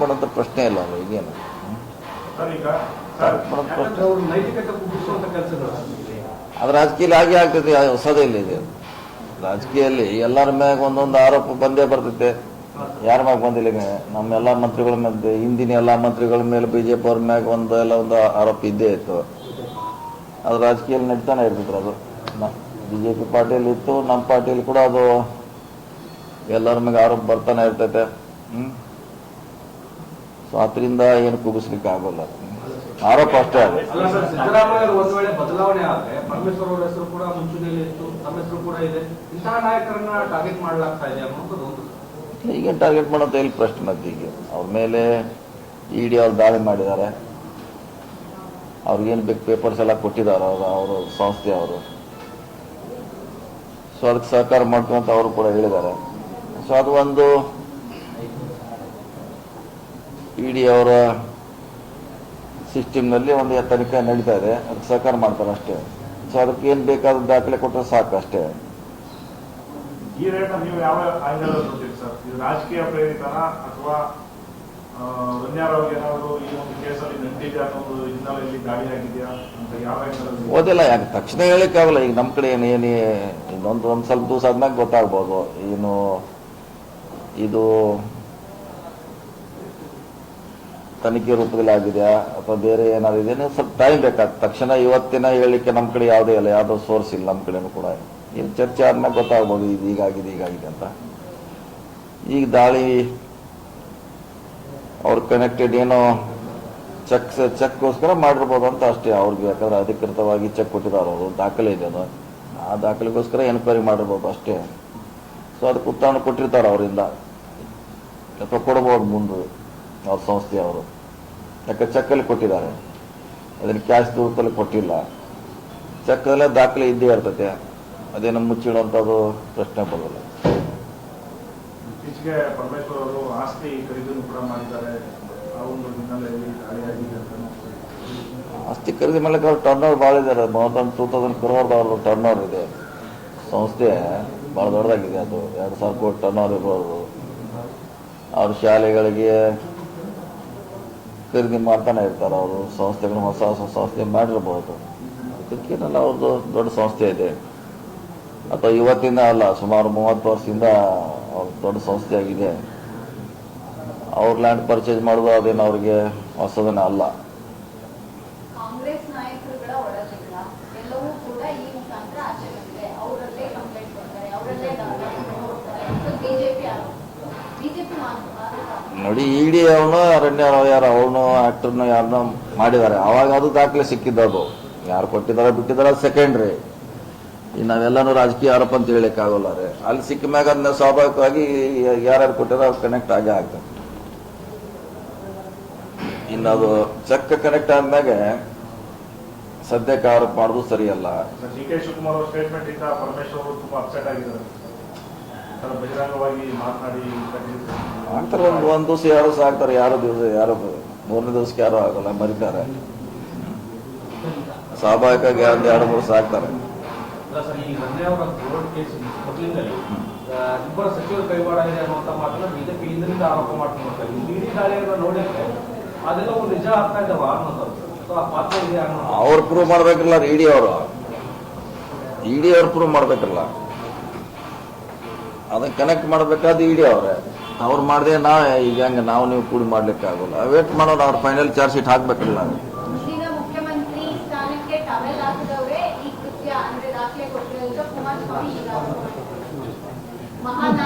ಮಾಡೋಂಥ ಪ್ರಶ್ನೆ ಇಲ್ಲ ಅದು ಈಗೇನು? ಅದು ರಾಜಕೀಯ ಆಗಿ ಆಗ್ತೈತಿ ಹೊಸದೇ ಇಲ್ಲ ಇದೆ. ರಾಜಕೀಯದಲ್ಲಿ ಎಲ್ಲರ ಮ್ಯಾಗ ಒಂದೊಂದು ಆರೋಪ ಬಂದೇ ಬರ್ತೈತೆ ಯಾರ ಮ್ಯಾಗ ಬಂದಿಲ್ಲ ನಮ್ಮ ಎಲ್ಲಾ ಮಂತ್ರಿಗಳ ಮೇಲೆ ಹಿಂದಿನ ಎಲ್ಲಾ ಮಂತ್ರಿಗಳ ಮೇಲೆ ಬಿಜೆಪಿ ಅವ್ರ ಮ್ಯಾಗ ಒಂದು ಎಲ್ಲ ಒಂದು ಆರೋಪ ಇದ್ದೇ ಇತ್ತು. ಅದು ರಾಜಕೀಯದಲ್ಲಿ ನಡೀತಾನೆ ಇರ್ತಿದ್ರು ಅದು. ಬಿಜೆಪಿ ಪಾರ್ಟಿಯಲ್ಲಿ ಇತ್ತು ನಮ್ಮ ಪಾರ್ಟಿಯಲ್ಲಿ ಕೂಡ ಅದು ಎಲ್ಲರ ಮ್ಯಾಗ ಆರೋಪ ಬರ್ತಾನೆ ಇರ್ತೈತೆ. ಹ್ಮ್? ಸೊ ಅದರಿಂದ ಏನು ಕುಗಿಸ್ಲಿಕ್ಕೆ ಆಗೋಲ್ಲ ಆರೋಪ ಅಷ್ಟೇ ಅದು. ಟಾರ್ಗೆಟ್ ಅನ್ನೋದು ಈಗ ಟಾರ್ಗೆಟ್ ಮಾಡೋಂತ ಎಲ್ಲಿ ಪ್ರಶ್ನೆ ಮತ್ತೆ ಈಗ. ಅವ್ರ ಮೇಲೆ ಇ ಡಿ ಅವ್ರು ದಾಳಿ ಮಾಡಿದ್ದಾರೆ. ಅವ್ರಿಗೇನು ಬೇಕು ಪೇಪರ್ಸ್ ಎಲ್ಲ ಕೊಟ್ಟಿದ್ದಾರೆ ಅವರು ಅವರು ಸಂಸ್ಥೆ ಅವರು. ಸೊ ಅದಕ್ಕೆ ಸಹಕಾರ ಮಾಡ್ಕೊಂತ ಅವರು ಕೂಡ ಹೇಳಿದ್ದಾರೆ. ಸೊ ಅದು ಒಂದು ಇ ಡಿ ಅವರ ಸಿಸ್ಟಮ್ನಲ್ಲಿ ಒಂದು ತನಿಖೆ ನಡೀತಾ ಇದೆ. ಅದಕ್ಕೆ ಸಹಕಾರ ಮಾಡ್ತಾರೆ ಅಷ್ಟೇ. ಸೊ ಅದಕ್ಕೆ ಏನು ಬೇಕಾದ ದಾಖಲೆ ಕೊಟ್ಟರೆ ಸಾಕು ಅಷ್ಟೇ. ಈ ರೇಟ್ ನೀವು ಯಾವ ಆಂಗಲ್ ನೋಡ್ತೀರಿ ಸರ್? ಇದು ರಾಜಕೀಯ ಪ್ರೇರಿತನ ಅಥವಾ ಓದಿಲ್ಲ ಯಾಕೆ? ತಕ್ಷಣ ಹೇಳಕ್ಕಾಗಲ್ಲ ಈಗ ನಮ್ಮ ಕಡೆ ಏನು ಏನು ಇನ್ನೊಂದು ಒಂದು ಸ್ವಲ್ಪ ದಿವಸ ಆದ್ಮೇಲೆ ಗೊತ್ತಾಗ್ಬೋದು. ಏನು ಇದು ತನಿಖೆ ರೂಪದಲ್ಲಿ ಆಗಿದೆಯಾ? ಅಥವಾ ಬೇರೆ ಏನಾದ್ರು ಇದೆಯಾ? ಸ್ವಲ್ಪ ಟೈಮ್ ಬೇಕಾಗ್ತದೆ ತಕ್ಷಣ ಇವತ್ತಿನ ಹೇಳಲಿಕ್ಕೆ ನಮ್ಮ ಕಡೆ ಯಾವುದೇ ಇಲ್ಲ. ಯಾವುದೋ ಸೋರ್ಸ್ ಇಲ್ಲ ನಮ್ಮ ಕಡೆನೂ ಕೂಡ. ಏನು ಚರ್ಚೆ ಆದ್ಮೇಲೆ ಗೊತ್ತಾಗ್ಬೋದು. ಇದು ಹೀಗಾಗಿದೆ ಹೀಗಾಗಿದೆ ಅಂತ. ಈಗ ದಾಳಿ, ಅವ್ರ ಕನೆಕ್ಟೆಡ್ ಏನೋ ಚೆಕ್ ಚೆಕ್ಗೋಸ್ಕರ ಮಾಡಿರ್ಬೋದು ಅಂತ ಅಷ್ಟೇ. ಅವ್ರಿಗೆ ಯಾಕಂದ್ರೆ ಅಧಿಕೃತವಾಗಿ ಚೆಕ್ ಕೊಟ್ಟಿದ್ದಾರೆ ಅವರು. ದಾಖಲೆ ಇದೆ ಅದು. ಆ ದಾಖಲೆಗೋಸ್ಕರ ಎನ್ಕ್ವೈರಿ ಮಾಡಿರ್ಬೋದು ಅಷ್ಟೇ. ಸೊ ಅದಕ್ಕೆ ಉತ್ತರ ಕೊಟ್ಟಿರ್ತಾರೆ ಅವರಿಂದ. ಅಥವಾ ಕೊಡ್ಬೋದು ಮುಂದೆ. ಅವ್ರ. ಸಂಸ್ಥೆಯವರು ಯಾಕೆ ಚೆಕ್ಕಲ್ಲಿ ಕೊಟ್ಟಿದ್ದಾರೆ. ಅದನ್ನು ಕ್ಯಾಶ್ ರೂಪದಲ್ಲಿ ಕೊಟ್ಟಿಲ್ಲ. ಚೆಕ್ಕಲ್ಲ ದಾಖಲೆ ಇದ್ದೇ ಇರ್ತದೆ. ಅದೇನು ಮುಚ್ಚಿಡುವಂಥದ್ದು ಪ್ರಶ್ನೆ ಬರೋಲ್ಲ. ಇತ್ತೀಚೆಗೆ ಪರಮೇಶ್ವರ್ ಅವರು ಆಸ್ತಿ ಖರೀದಿನೂ ಕೂಡ ಮಾಡಿದ್ದಾರೆ. ಖರೀದಿ ಮೇಲೆ ಅವ್ರು ಟರ್ನ್ ಓವರ್ ಭಾಳ ಇದ್ದಾರೆ. ಮೂವತ್ತೊಂದು ಟೂ ತೌಸಂಡ್ ಕ್ರೋರ್ ಅವ್ರದ್ದು ಟರ್ನ್ ಓವರ್ ಇದೆ. ಸಂಸ್ಥೆ ಭಾಳ ದೊಡ್ಡದಾಗಿದೆ ಅದು. ಎರಡು ಸಾವಿರ ಕೋಟಿ ಟರ್ನ್ ಓವರ್ ಇರ್ಬೋದು. ಅವ್ರ ಶಾಲೆಗಳಿಗೆ ಖರೀದಿ ಮಾಡ್ತಾನೆ ಇರ್ತಾರೆ ಅವರು. ಸಂಸ್ಥೆಗಳು ಹೊಸ ಹೊಸ ಸಂಸ್ಥೆ ಮಾಡಿರ್ಬೋದು. ಅದಕ್ಕೇನಲ್ಲ ಅವ್ರದ್ದು ದೊಡ್ಡ ಸಂಸ್ಥೆ ಇದೆ. ಅಥವಾ ಇವತ್ತಿಂದ ಅಲ್ಲ, ಸುಮಾರು ಮೂವತ್ತು ವರ್ಷದಿಂದ ಅವ್ರ ದೊಡ್ಡ ಸಂಸ್ಥೆ ಆಗಿದೆ. ಅವ್ರ ಲ್ಯಾಂಡ್ ಪರ್ಚೇಸ್ ಮಾಡೋದು ಅದೇನು ಅವ್ರಿಗೆ ಹೊಸದನ್ನ ಅಲ್ಲ. ನೋಡಿ ಇಡಿ ಅವನು, ಅರಣ್ಯ ಯಾರು ಅವನು ಆಕ್ಟರ್ನ ಯಾರನ್ನ ಮಾಡಿದ್ದಾರೆ. ಅವಾಗ ಅದು ದಾಖಲೆ ಸಿಕ್ಕಿದ್ದದು ಯಾರು ಕೊಟ್ಟಿದ್ದಾರೆ ಬಿಟ್ಟಿದ್ದಾರೆ ಸೆಕೆಂಡ್ರಿ ಈ ನಾವೆಲ್ಲನೂ ರಾಜಕೀಯ ಆರೋಪ ಅಂತ ಹೇಳಿಕ್ಕಾಗಲ್ಲ ರೀ ಅಲ್ಲಿ ಸಿಕ್ಕ ಮ್ಯಾಗ ಅದನ್ನ ಸ್ವಾಭಾವಿಕವಾಗಿ ಯಾರ್ಯಾರು ಕೊಟ್ಟಾರ ಅವ್ರು ಕನೆಕ್ಟ್ ಆಗೇ ಆಗ್ತದೆ. ಇನ್ನು ಅದು ಚೆಕ್ ಕನೆಕ್ಟ್ ಆದ್ಮ್ಯಾಗೆ ಸದ್ಯಕ್ಕೆ ಆರೋಪ ಮಾಡೋದು ಸರಿಯಲ್ಲ. ಡಿ ಕೆ ಶಿವಕುಮಾರ್ ಸ್ಟೇಟ್ಮೆಂಟ್ ಇಂದ ಪರಮೇಶ್ವರ್ ತುಂಬಾ ಅಪ್ಸೆಟ್ ಆಗಿದ್ದಾರೆ. ಬಹಿರಂಗವಾಗಿ ಮಾತನಾಡಿ ಖಂಡಿಸಿದ್ದಾರೆ. ಆಗ್ತಾರೆ ಒಂದು ಒಂದು ದಿವಸ ಯಾರು ಸಹ ಆಗ್ತಾರೆ ಯಾರು ದಿವಸ ಯಾರು ಮೂರನೇ ದಿವಸಕ್ಕೆ ಯಾರು ಆಗಲ್ಲ ಮರಿತಾರೆ. ಸ್ವಾಭಾವಿಕವಾಗಿ ಒಂದು ಎರಡು ಮೂರು ದಿವಸ ಆಗ್ತಾರೆ ಸರ್ ಈ ರನ್ನೆ ಅವರ ಕೋರ್ಟ್ ಕೇಸ್ ಮೊದಲಿಂದಲೇ ಇಬ್ಬರ ಸಚಿವರ ಕೈವಾಡ ಇದೆ ಅನ್ನುವಂತ ಮಾತನ್ನ ಬಿಜೆಪಿ ಹಿಂದಿನಿಂದ ಆರೋಪ ಮಾಡ್ಕೊಂಡು ಈ ಇಡೀ ದಾಳಿಯನ್ನು ನೋಡಿದ್ರೆ ಅದೆಲ್ಲವೂ ನಿಜ ಆಗ್ತಾ ಇದ್ದಾವ ಅನ್ನೋದು. ಅವ್ರು ಪ್ರೂವ್ ಮಾಡ್ಬೇಕಲ್ಲ ಇಡಿ ಅವರು. ಇಡಿ ಅವ್ರು ಪ್ರೂವ್ ಮಾಡ್ಬೇಕಲ್ಲ. ಅದನ್ನ ಕನೆಕ್ಟ್ ಮಾಡ್ಬೇಕಾದ್ರೆ ಇಡಿ ಅವ್ರೆ. ಅವ್ರು ಮಾಡಿದೆ ನಾವು, ಈಗ ಹಂಗೆ ನಾವು ನೀವು ಕೂಡಿ ಮಾಡ್ಲಿಕ್ಕೆ ಆಗೋಲ್ಲ. ವೇಟ್ ಮಾಡೋಣ, ಅವ್ರ ಫೈನಲ್ ಚಾರ್ಜ್ ಶೀಟ್ ಹಾಕ್ಬೇಕಲ್ಲ. ಮುಂದಿನ